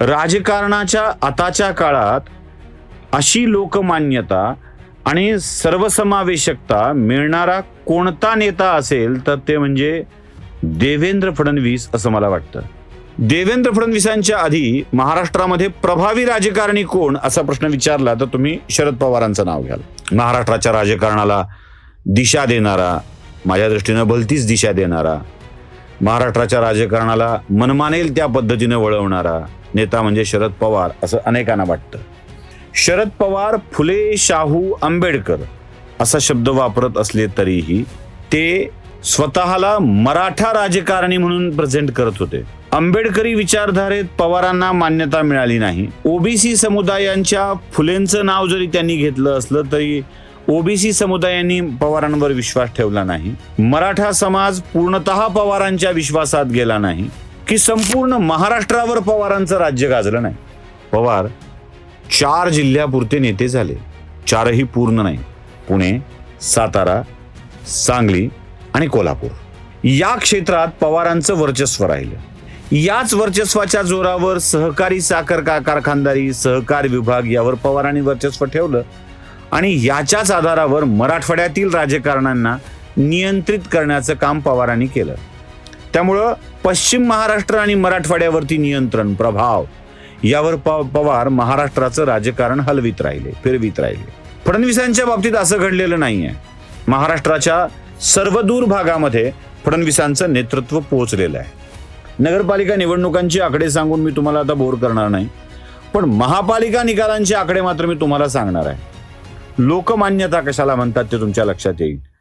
राजकारणाच्या आताच्या काळात अशी लोकमान्यता आणि सर्वसमावेशकता मिळणारा कोणता नेता असेल तर ते म्हणजे देवेंद्र फडणवीस असं मला वाटतं. देवेंद्र फडणवीसांच्या आधी महाराष्ट्रामध्ये प्रभावी राजकारणी कोण असा प्रश्न विचारला तर तुम्ही शरद पवारांचं नाव घ्याल. महाराष्ट्राच्या राजकारणाला दिशा देणारा माझ्या दृष्टीनं भलतीच दिशा देणारा महाराष्ट्राच्या राजकारणाला मनमानेल त्या पद्धतीने वळवणारा नेता म्हणजे शरद पवार असं अनेकांना वाटतं. शरद पवार फुले शाहू आंबेडकर असा शब्द वापरत असले तरीही ते स्वतःला मराठा राजकारणी म्हणून प्रेझेंट करत होते. आंबेडकरी विचारधारेत पवारांना मान्यता मिळाली नाही. ओबीसी समुदायांच्या फुलेंचं नाव जरी त्यांनी घेतलं असलं तरी ओबीसी समुदायांनी पवारांवर विश्वास ठेवला नाही. मराठा समाज पूर्णतः पवारांच्या विश्वासात गेला नाही की संपूर्ण महाराष्ट्रावर पवारांचं राज्य गाजलं नाही. पवार चार जिल्ह्यापुरते नेते झाले चारही पूर्ण नाही. पुणे सातारा सांगली आणि कोल्हापूर. या क्षेत्रात पवारांचं वर्चस्व राहिलं. याच वर्चस्वाच्या जोरावर सहकारी साखर का कारखानदारी सहकार विभाग यावर पवारांनी वर्चस्व ठेवलं. आणि याच्याच आधारावर मराठवाड्यातील राजकारणांना नियंत्रित करण्याचं काम पवारांनी केलं. त्यामुळं पश्चिम महाराष्ट्र आणि मराठवाड्यावरती नियंत्रण प्रभाव यावर प- पवार महाराष्ट्राचं राजकारण हलवीत राहिले फिरवीत राहिले. फडणवीसांच्या बाबतीत असं घडलेलं नाहीये. महाराष्ट्राच्या सर्वदूर भागामध्ये फडणवीसांचं नेतृत्व पोहोचलेलं आहे. नगरपालिका निवडणुकांची आकडे सांगून मी तुम्हाला आता बोर करणार नाही. पण महापालिका निकालांचे आकडे मात्र मी तुम्हाला सांगणार आहे. लोकमान्यता कशाला म्हणतात ते तुमच्या लक्षात येईल.